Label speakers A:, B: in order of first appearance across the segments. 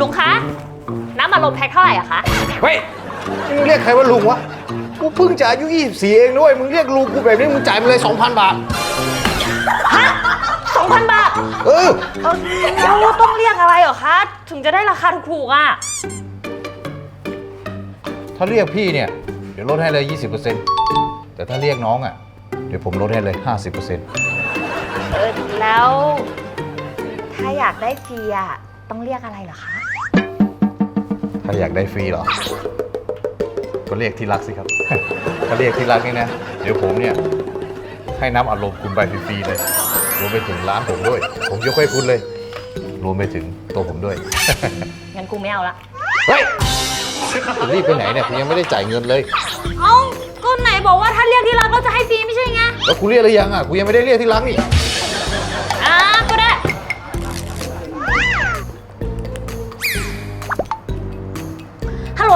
A: ลุงคะ น้ำอัดลมแพ็คเท่าไหร่อะคะ
B: เฮ้ยมึงเรียกใครว่าลุงวะ กูเพิ่งจะอายุ 24 เองด้วย มึงเรียกลุงกูแบบนี้ มึงจ่ายมาเลย 2,000 บาท
A: ฮะสองพันบาท
B: เออ
A: เออแล้วต้องเรียกอะไรเหรอคะ ถึงจะได้ราคาถูกๆอะ
B: ถ้าเรียกพี่เนี่ย เดี๋ยวลดให้เลย 20%แต่ถ้าเรียกน้องอะ เดี๋ยวผมลดให้เลย 50%
A: เออแล้ว ถ้าอยากได้ฟรีอะ ต้องเรียกอะไรเหรอคะ
B: ถ้าอยากได้ฟรีเหรอ ก็เรียกที่รักสิครับ ถ้าเรียกที่รักนี่นะ เดี๋ยวผมเนี่ย ให้น้ำอารมณ์คุณไปฟรีๆเลย รวมไปถึงร้านผมด้วย ผมยกให้คุณเลย รวมไปถึงตัวผมด้วย
A: งั้นกูไม่เอาละ
B: เฮ้ยจะรีบไปไหนเนี่ยคุณยังไม่ได้จ่ายเงินเลย
A: เอ้าก็ไหนบอกว่าถ้าเรียกที่รักก็จะให้ฟรีไม่ใช่ไง
B: แล้วคุณเรียกหรือยังอะคุณยังไม่ได้เรียกที่รักนี่
A: อ่าก็ได้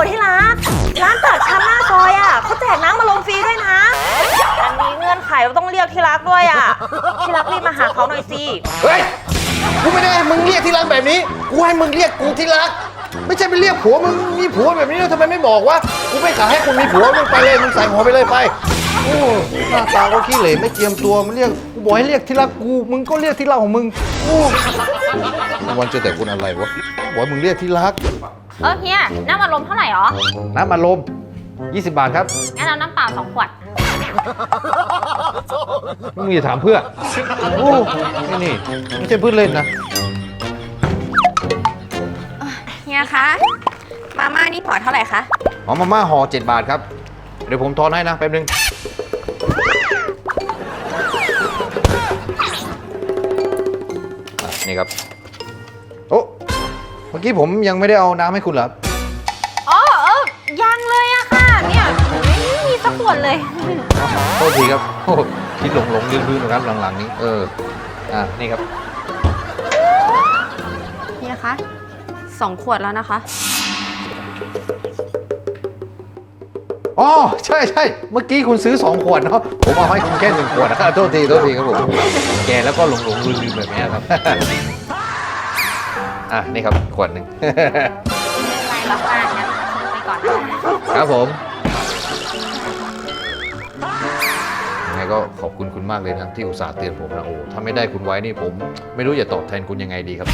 A: ที่รัก ร้านปากชามหน้าซอยอะเขาแจกน้ำมาลมฟรีด้วยนะ อันนี้เงื่อนไขว่าต้องเรียกที่รักด้วยอะ ที่รักรีบมาหาเขาหน่อยสิ
B: เฮ้ย กูไม่ได้ให้มึงเรียกที่รักแบบนี้ กูให้มึงเรียกกูที่รัก ไม่ใช่ไปเรียกผัวมึงมีผัวแบบนี้แล้วทำไมไม่บอกวะ กูไม่ขายให้คนมีผัวมึงไปเลย มึงใส่หัวไปเลยไปโอ้หน้าตาก็ขี้เหร่ไม่เจียมตัวมันเรียก กูบอกให้เรียกที่รักกู มึงก็เรียกที่รักของมึงโอ้วันเจอแต่คนอะไรวะบอกให้มึงเรียกที่รัก
A: เออเฮียน้ำอัดลมเท่าไหร่หรอ
B: น้ำอารมณ์20 บาทครับ
A: งั้นเอาน้ำเปล่าสองขวด
B: มึงอย่าถามเพื่อโอ้นี่นี่ไม่ใช่เพื่อนเล่นนะ
C: เฮียคะ มาม่านี่พอร์ตเท่าไหร่คะ
B: หอมมาม่าห่อ7บาทครับ เดี๋ยวผมทอนให้นะแป๊บนึงอะนี่ครับโอ้เมื่อกี้ผมยังไม่ได้เอาน้ำให้คุณเหรอครับ
A: อ๋อเออยังเลยอะค่ะ เนี่ยไม่มีสักขวดเลย
B: โทษทีครับโอ้คิดหลงหลงลืมลืมนะครับหลังๆนี้ เออ อะนี่ครับ
C: เฮียคะสองขวดแล้วนะคะ
B: อ๋อ ใช่ใช่เมื่อกี้คุณซื้อ 2 ขวดเนาะ ผมเอาให้คุณแค่หนึ่งขวดนะโทษที โทษทีครับผม แกแล้วก็หลงหลงลืมลืมแบบนี้ครับ อะนี่ครับขวดหนึ่ง
A: ไม่เป็นไรหรอกค่ะงั้นฉันไปก่อนนะคะ
B: ครับผมยังไงก็ขอบคุณคุณมากเลยนะที่อุตส่าห์เตือนผมนะโอ้ถ้าไม่ได้คุณไว้นี่ผมไม่รู้จะตอบแทนคุณยังไงดีครับ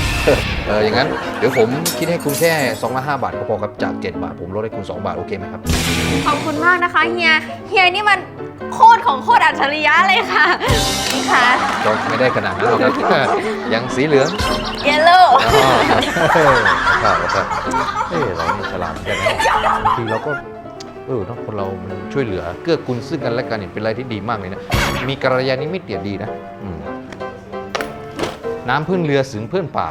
B: เอออย่างนั้นเดี๋ยวผมคิดให้คุณแค่2ละ5บาทก็พอครับจาก 7 บาท ผมลดให้คุณ 2 บาทโอเคไหมครับ
C: ขอบคุณมากนะคะเฮีย เฮียนี่มัน โคตรของโคตรอัจฉริยะเลยค่ะนี่ค่ะ
B: ก็ไม่ได้ขนาดนั้นหรอกครับ ยังสีเหลือง
C: เยลโล่
B: อ๋อครับครับเอ้ยเรานี่ฉลาดเหมือนกันนะบางทีเราก็เออเนอะคนเรามันช่วยเหลือเกื้อกูลซึ่งกันและกันเนี่ยเป็นอะไรที่ดีมากเลยนะ มีกัลยาณมิตรเดียดีนะอืมน้ำพึ่งเรือสึงเพื่อนป่า